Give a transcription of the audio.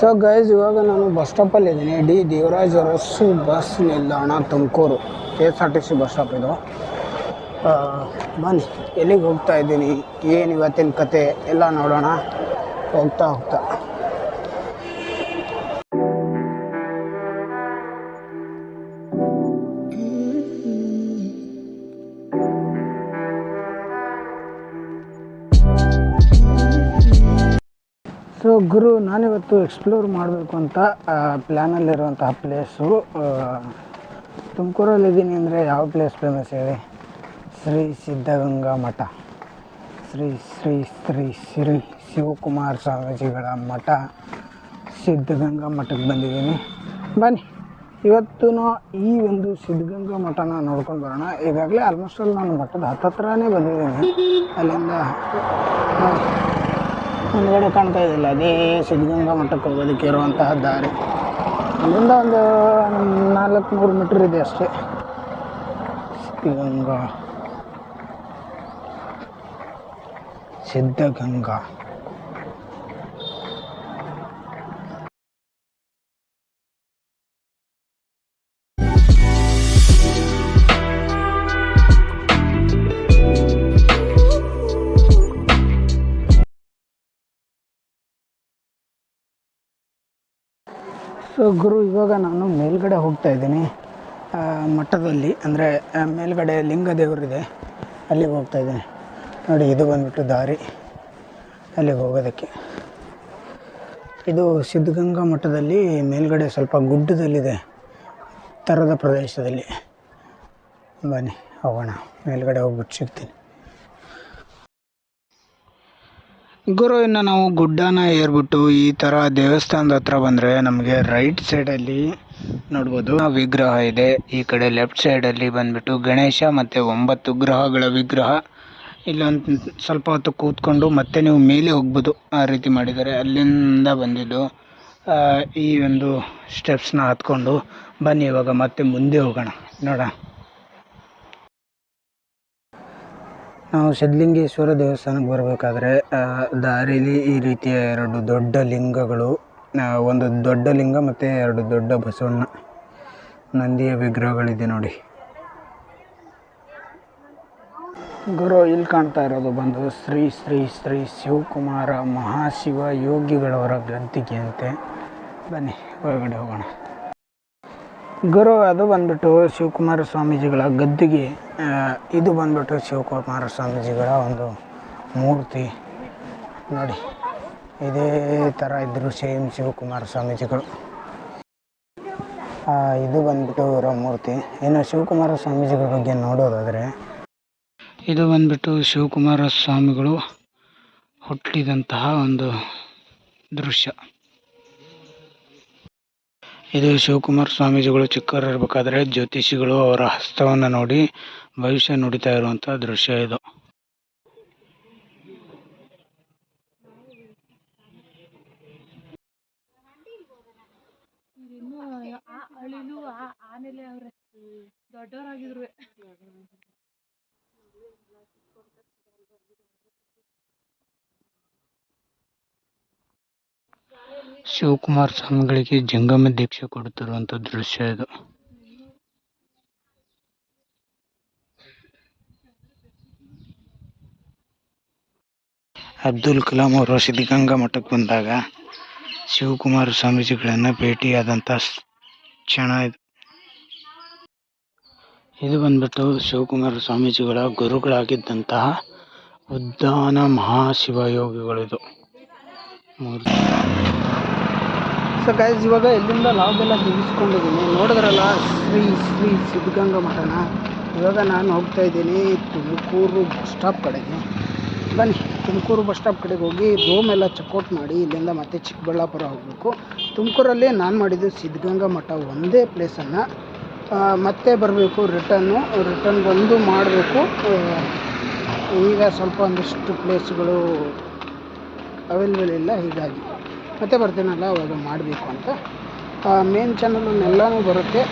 So guys ಇವಾಗ ನಾನು bus ಸ್ಟಾಪಲ್ಲಿ ಇದ್ದೀನಿ. ಡಿ ದೇವರಾಜ್ ಅರಸು ಬಸ್ ನಿಲ್ದಾಣ Tumakuru. K S R T C bus stop ಇದು. ಬನ್ನಿ. ಎಲ್ಲಿಗೆ ಹೋಗ್ತಾ ಇದ್ದೀನಿ? ಏನು ಇವತ್ತಿನ ಕತೆ? ಎಲ್ಲ ನೋಡೋಣ. ಹೋಗ್ತಾ ಹೋಗ್ತಾ. ಸೊ ಗುರು ನಾನಿವತ್ತು ಎಕ್ಸ್ಪ್ಲೋರ್ ಮಾಡಬೇಕು ಅಂತ ಪ್ಲ್ಯಾನಲ್ಲಿರುವಂತಹ ಪ್ಲೇಸು ತುಮಕೂರಲ್ಲಿದ್ದೀನಿ ಅಂದರೆ ಯಾವ ಪ್ಲೇಸ್ ಫೇಮಸ್ ಹೇಳಿ? ಶ್ರೀ ಸಿದ್ಧಗಂಗಾ ಮಠ. ಶ್ರೀ ಶ್ರೀ ಶ್ರೀ ಶ್ರೀ ಶಿವಕುಮಾರ ಸ್ವಾಮೀಜಿಗಳ ಮಠ ಸಿದ್ಧಗಂಗಾ ಮಠಕ್ಕೆ ಬಂದಿದ್ದೀನಿ. ಬನ್ನಿ ಇವತ್ತು ಈ ಒಂದು ಸಿದ್ಧಗಂಗಾ ಮಠನ ನೋಡ್ಕೊಂಡು ಬರೋಣ. ಈಗಾಗಲೇ ಆಲ್ಮೋಸ್ಟ್ ಅಲ್ಲಿ ನಾನು ಮಠದ ಹತ್ತತ್ರನೇ ಬಂದಿದ್ದೀನಿ. ಅಲ್ಲಿಂದ ಮುಂದ್ಗಡೆ ಕಾಣ್ತಾ ಇದಿಲ್ಲ ಅದೇ ಸಿದ್ಧಗಂಗಾ ಮಠಕ್ಕೆ ಹೋಗೋದಕ್ಕೆ ಇರುವಂತಹ ದಾರಿ. ಅಲ್ಲಿಂದ ಒಂದು ನಾಲ್ಕು ನೂರು ಮೀಟ್ರ್ ಇದೆ ಅಷ್ಟೇ. ಸಿದ್ಧಗಂಗಾ. ಸಿದ್ಧಗಂಗಾ. ಸೊ ಗುರು, ಇವಾಗ ನಾನು ಮೇಲ್ಗಡೆ ಹೋಗ್ತಾ ಇದ್ದೀನಿ. ಮಠದಲ್ಲಿ, ಅಂದರೆ ಮೇಲ್ಗಡೆ ಲಿಂಗ ದೇವರಿದೆ ಅಲ್ಲಿಗೆ ಹೋಗ್ತಾ ಇದ್ದೀನಿ. ನೋಡಿ, ಇದು ಬಂದ್ಬಿಟ್ಟು ದಾರಿ. ಅಲ್ಲಿಗೆ ಹೋಗೋದಕ್ಕೆ. ಇದು ಸಿದ್ಧಗಂಗಾ ಮಠದಲ್ಲಿ ಮೇಲ್ಗಡೆ ಸ್ವಲ್ಪ ಗುಡ್ಡದಲ್ಲಿದೆ. ಥರದ ಪ್ರದೇಶದಲ್ಲಿ. ಬನ್ನಿ, ಹೋಗೋಣ. ಮೇಲ್ಗಡೆ ಹೋಗ್ಬಿಟ್ಟು ಸಿಗ್ತೀನಿ. ಗುರು, ಇನ್ನು ನಾವು ಗುಡ್ಡನ ಏರ್ಬಿಟ್ಟು ಈ ಥರ ದೇವಸ್ಥಾನದ ಹತ್ರ ಬಂದರೆ ನಮಗೆ ರೈಟ್ ಸೈಡಲ್ಲಿ ನೋಡ್ಬೋದು. ವಿಗ್ರಹ ಇದೆ. ಈ ಕಡೆ ಲೆಫ್ಟ್ ಸೈಡಲ್ಲಿ ಬಂದ್ಬಿಟ್ಟು ಗಣೇಶ ಮತ್ತು ಒಂಬತ್ತು ಗ್ರಹಗಳ ವಿಗ್ರಹ. ಇಲ್ಲೊಂದು ಸ್ವಲ್ಪ ಹೊತ್ತು ಕೂತ್ಕೊಂಡು ಮತ್ತೆ ನೀವು ಮೇಲೆ ಹೋಗ್ಬೋದು. ಆ ರೀತಿ ಮಾಡಿದ್ದಾರೆ. ಅಲ್ಲಿಂದ ಬಂದಿದ್ದು ಈ ಒಂದು ಸ್ಟೆಪ್ಸ್ನ ಹತ್ಕೊಂಡು ಬನ್ನಿ ಇವಾಗ. ಮತ್ತೆ ಮುಂದೆ ಹೋಗೋಣ. ನೋಡೋಣ. ನಾವು ಸಿದ್ಧಲಿಂಗೇಶ್ವರ ದೇವಸ್ಥಾನಕ್ಕೆ ಬರಬೇಕಾದ್ರೆ ದಾರಿಲಿ ಈ ರೀತಿಯ ಎರಡು ದೊಡ್ಡ ಲಿಂಗಗಳು ಒಂದು ದೊಡ್ಡ ಲಿಂಗ ಮತ್ತು ಎರಡು ದೊಡ್ಡ ಬಸವಣ್ಣ ನಂದಿಯ ವಿಗ್ರಹಗಳಿದೆ ನೋಡಿ. ಗುರು, ಇಲ್ಲಿ ಕಾಣ್ತಾ ಇರೋದು ಬಂದು ಶ್ರೀ ಶ್ರೀ ಶ್ರೀ ಶಿವಕುಮಾರ ಮಹಾಶಿವ ಯೋಗಿಗಳವರ ಗ್ರಂಥಿಕೆಯಂತೆ. ಬನ್ನಿ ಒಳಗಡೆ ಹೋಗೋಣ. ಗುರು ಅದು ಬಂದ್ಬಿಟ್ಟು ಶಿವಕುಮಾರ ಸ್ವಾಮೀಜಿಗಳ ಗದ್ದಿಗೆ ಇದು ಬಂದ್ಬಿಟ್ಟು ಶಿವಕುಮಾರ ಸ್ವಾಮೀಜಿಗಳ ಒಂದು ಮೂರ್ತಿ. ನೋಡಿ, ಇದೇ ಥರ ಇದ್ದರು ಸೇಮ್ ಶಿವಕುಮಾರ ಸ್ವಾಮೀಜಿಗಳು. ಇದು ಬಂದ್ಬಿಟ್ಟು ಇವರ ಮೂರ್ತಿ. ಇನ್ನು ಶಿವಕುಮಾರ ಸ್ವಾಮೀಜಿಗಳ ಬಗ್ಗೆ ನೋಡೋದಾದರೆ, ಇದು ಬಂದ್ಬಿಟ್ಟು ಶಿವಕುಮಾರ ಸ್ವಾಮಿಗಳು ಹುಟ್ಟಿದಂತಹ ಒಂದು ದೃಶ್ಯ. ಇದು ಶಿವಕುಮಾರ ಸ್ವಾಮೀಜಿಗಳು ಚಿಕ್ಕವರಿರ್ಬೇಕಾದ್ರೆ ಜ್ಯೋತಿಷಿಗಳು ಅವರ ಹಸ್ತವನ್ನು ನೋಡಿ ಭವಿಷ್ಯ ನುಡಿತಾ ಇರುವಂಥ ದೃಶ್ಯ ಇದು. ದೊಡ್ಡವರಾಗಿದ್ರು. ಶಿವಕುಮಾರ ಸ್ವಾಮಿಗಳಿಗೆ ಜಂಗಮ ದೀಕ್ಷೆ ಕೊಡುತ್ತಿರುವಂತಹ ದೃಶ್ಯ ಇದು. ಅಬ್ದುಲ್ ಕಲಾಂ ಅವರು ಸಿದ್ಧಗಂಗಾ ಮಠಕ್ಕೆ ಬಂದಾಗ ಶಿವಕುಮಾರ ಸ್ವಾಮೀಜಿಗಳನ್ನು ಭೇಟಿಯಾದಂಥ ಕ್ಷಣ ಇದು. ಇದು ಬಂದ್ಬಿಟ್ಟು ಶಿವಕುಮಾರ ಸ್ವಾಮೀಜಿಗಳ ಗುರುಗಳಾಗಿದ್ದಂತಹ ಉದ್ದಾನ ಮಹಾಶಿವಯೋಗಿಗಳಿದು. ಮೂರ್ತಿ ಸೊ ಗೈಸ್ ಇವಾಗ ಎಲ್ಲಿಂದ ಲಾಭೆಲ್ಲ ತೆಗೆಸ್ಕೊಂಡಿದ್ದೀನಿ ನೋಡಿದ್ರಲ್ಲ, ಶ್ರೀ ಶ್ರೀ ಸಿದ್ಧಗಂಗಾ ಮಠನ? ಇವಾಗ ನಾನು ಹೋಗ್ತಾ ಇದ್ದೀನಿ ತುಮಕೂರು ಬಸ್ ಸ್ಟಾಪ್ ಕಡೆಗೆ. ಬನ್ನಿ, ತುಮಕೂರು ಬಸ್ ಸ್ಟಾಪ್ ಕಡೆಗೆ ಹೋಗಿ ರೂಮ್ ಎಲ್ಲ ಚೆಕ್ಔಟ್ ಮಾಡಿ, ಇಲ್ಲಿಂದ ಮತ್ತೆ ಚಿಕ್ಕಬಳ್ಳಾಪುರ ಹೋಗಬೇಕು. ತುಮಕೂರಲ್ಲಿ ನಾನು ಮಾಡಿದ್ದು ಸಿದ್ಧಗಂಗಾ ಮಠ ಒಂದೇ ಪ್ಲೇಸನ್ನು ಮತ್ತೆ ಬರಬೇಕು ರಿಟರ್ನು ರಿಟರ್ನ್ ಬಂದು ಮಾಡಬೇಕು. ಈಗ ಸ್ವಲ್ಪ ಒಂದಿಷ್ಟು ಪ್ಲೇಸ್ಗಳು ಅವೈಲೇಬಲ್ ಇಲ್ಲ, ಹೀಗಾಗಿ. ಮತ್ತೆ ಬರ್ತೀನಲ್ಲ ಅವಾಗ ಮಾಡಬೇಕು ಅಂತ. ಮೇನ್ ಎಲ್ಲಾನು ಬರುತ್ತೆ.